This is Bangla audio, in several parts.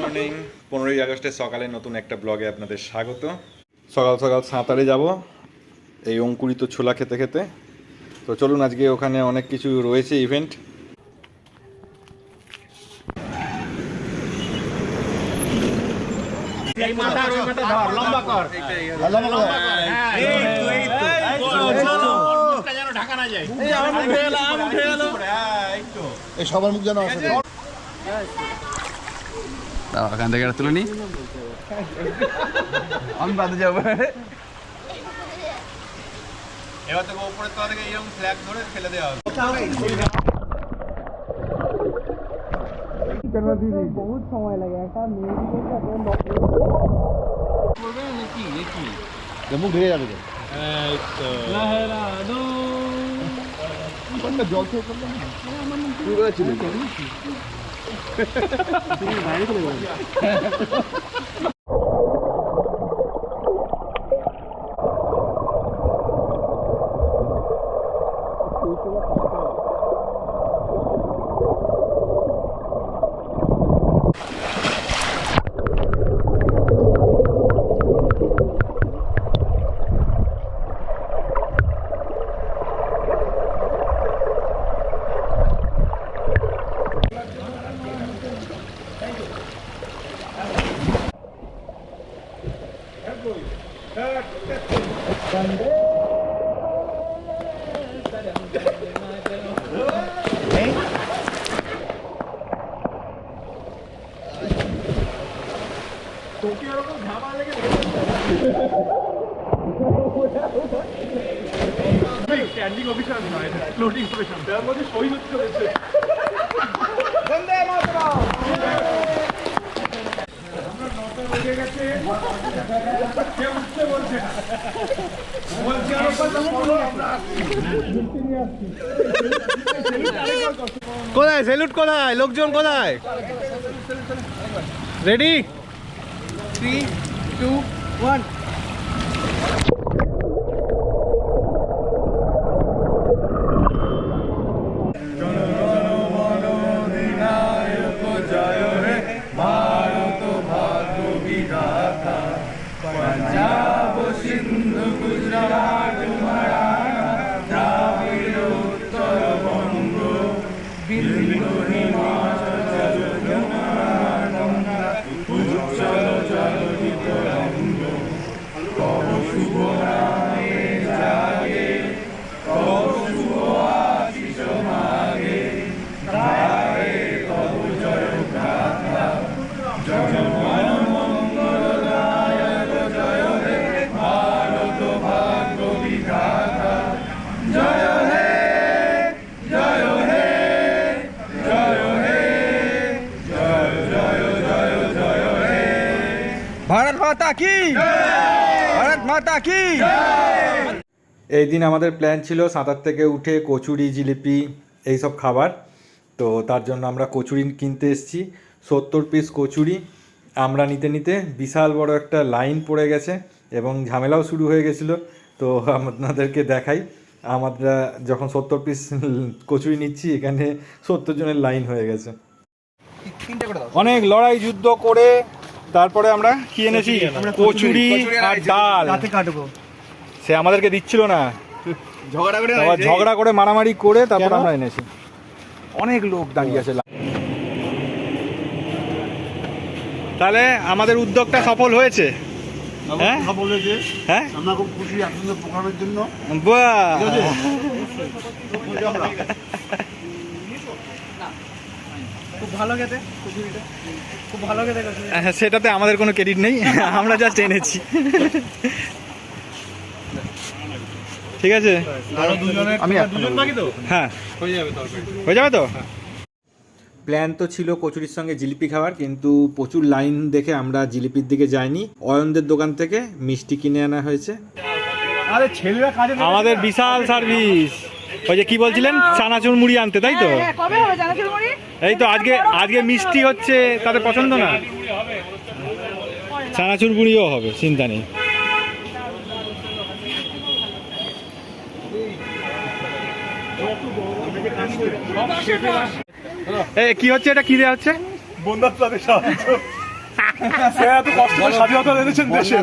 মর্নিং পনেরোই আগস্টের সকালে নতুন একটা ব্লগে আপনাদের স্বাগত। সকাল সকাল সাঁতারে যাব এই অঙ্কুরিত ছোলা খেতে খেতে। তো চলুন আজকে ওখানে অনেক কিছু রয়েছে ইভেন্ট এই সবার মুখ যেন আসে দাও থেকে একটা তুলে নি। আমি বাদে যাব। এবার থেকে উপরের তলা থেকে এরকম ফ্ল্যাগ ধরে ফেলে দেওয়া হবে। মুখ ঢেকে যাবে बंदा जॉब से कर लेंगे पूरा चले पूरी वायर को ले তোকে ওরকম ঝামা লেগে স্ট্যান্ডিং অফিসার নয় ফ্লোটিং অফিসার তার মধ্যে সই হচ্ছে বন্দে মাতরম কোথায় ছিলি কোথায়? সেলুট কোথায়? লোকজন কোথায়? রেডি থ্রি টু ওয়ান কি? ভারত মাতা কি? এই দিন আমাদের প্ল্যান ছিল সাঁতার থেকে উঠে কচুরি জিলিপি এইসব খাবার। তো তার জন্য আমরা কচুরি কিনতে এসেছি। সত্তর পিস কচুরি। আমরা নিতে নিতে বিশাল বড় একটা লাইন পড়ে গেছে এবং ঝামেলাও শুরু হয়ে গেছিল। তো আপনাদেরকে দেখাই। আমরা যখন সত্তর পিস কচুরি নিচ্ছি এখানে সত্তর জনের লাইন হয়ে গেছে। অনেক লড়াই যুদ্ধ করে তারপরে আমরা কি এনেছি? কচুরি আর ডাল। কাটবো। সে আমাদেরকে দিচ্ছিল না। ঝগড়া করে ঝগড়া করে মারামারি করে তারপর আমরা এনেছি। অনেক লোক দাঁড়িয়ে আছে। তাহলে আমাদের উদ্যোগটা সফল হয়েছে। হ্যাঁ? হ্যাঁ? আমরা খুব খুশি আপনাদের প্রোগ্রামের জন্য। বাহ! খুব ভালো খেতে খুব ভালো খেতে হ্যাঁ, সেটাতে আমাদের কোনো ক্রেডিট নেই আমরা জাস্ট এনেছি। ঠিক আছে? আমি দুজন বাকি তো? হ্যাঁ। হয়ে যাবে হয়ে যাবে তো? প্ল্যান তো ছিল কচুরির সঙ্গে জিলিপি খাওয়ার কিন্তু প্রচুর লাইন দেখে আমরা জিলিপির দিকে যাইনি। অয়নদের দোকান থেকে মিষ্টি কিনে আনা হয়েছে। আরে আমাদের বিশাল সার্ভিস ওই যে কি বলছিলেন? চানাচুর মুড়ি আনতে তাই তো? হ্যাঁ, কবে হবে জানাচুর মুড়ি? এই তো আজকে আজকে মিষ্টি হচ্ছে তাদের পছন্দ না? চানাচুর মুড়িও হবে চিন্তা নেই। কি হচ্ছে এটা? কি দেওয়া হচ্ছে? বন্যার ত্রাণে সাহায্য। এত কষ্ট করে স্বাধীনতা এনেছেন দেশে।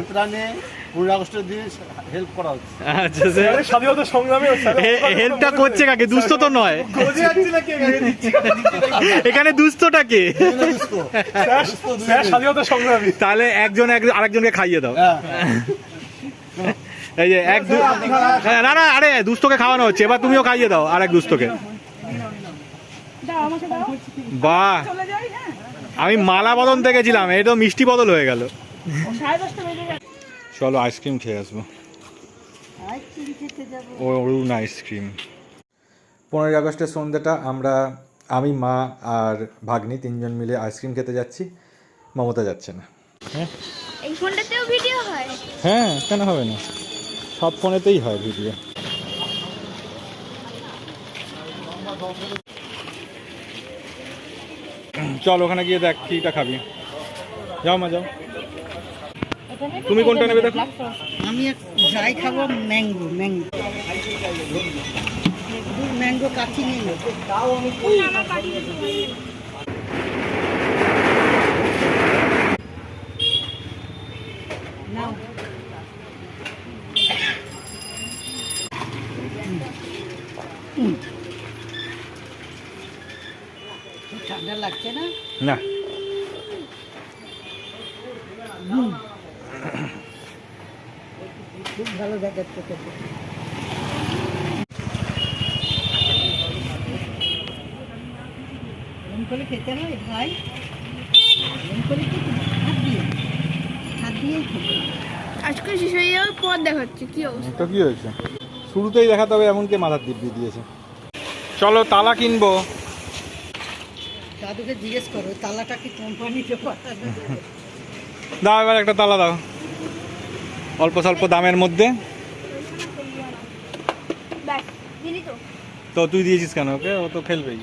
বন্যার আগস্টের দিনে হেল্প করা হচ্ছে। আচ্ছা স্যারের স্বাধীনতা সংগ্রামে হেল্পটা করছে কাকে? দুস্থ তো নয়। এখানে? দুস্থটা কে? স্বাধীনতা সংগ্রামী। তাহলে একজন আরেকজনকে খাইয়ে দাও। এই যে এক হ্যাঁ, না না আরে দুস্থকে খাওয়ানো হচ্ছে। এবার তুমিও খাইয়ে দাও আর এক দুস্থকে। দাও আমাকে বাহ। চলে যাই হ্যাঁ। আমি মালা বদন থেকে তো মিষ্টি বদল হয়ে গেল। চলো আইসক্রিম খেয়ে আসব। আইসক্রিম খেতে যাব। ও অরুণ আইসক্রিম পনেরোই আগস্টের সন্ধ্যাটা আমরা আমি মা আর ভাগ্নি তিনজন মিলে আইসক্রিম খেতে যাচ্ছি। মমতা যাচ্ছে না। এই ফোনটাতেও ভিডিও হয়? হ্যাঁ কেন হবে না? সব ফোনেতেই হয় ভিডিও চল ওখানে গিয়ে দেখ কিটা খাবি। যাও মা যাও। তুমি কোনটা নেবে দেখো। আমি যাই খাব ম্যাঙ্গো ম্যাঙ্গো। ম্যাঙ্গো কাঠি নেই। ঠান্ডা লাগছে না? না। ভালো এরকম করে খেতে হয় ভাই? এরকম করে খেতে? হাত দিয়ে? হাত দিয়েই খেতে আজকে শেষ দেখাচ্ছে কি অবস্থা? তো কি হয়েছে? শুরুতেই দেখাতে হবে এমনকি মাথার দিব্যি দিয়েছে। চলো তালা কিনবো। দাদুকে জিজ্ঞেস করো তালাটা কি কোম্পানিতে দাও এবার একটা তালা দাও। অল্প স্বল্প দামের মধ্যে। তো তুই দিয়েছিস কেন? ওকে ও তো খেলবেই।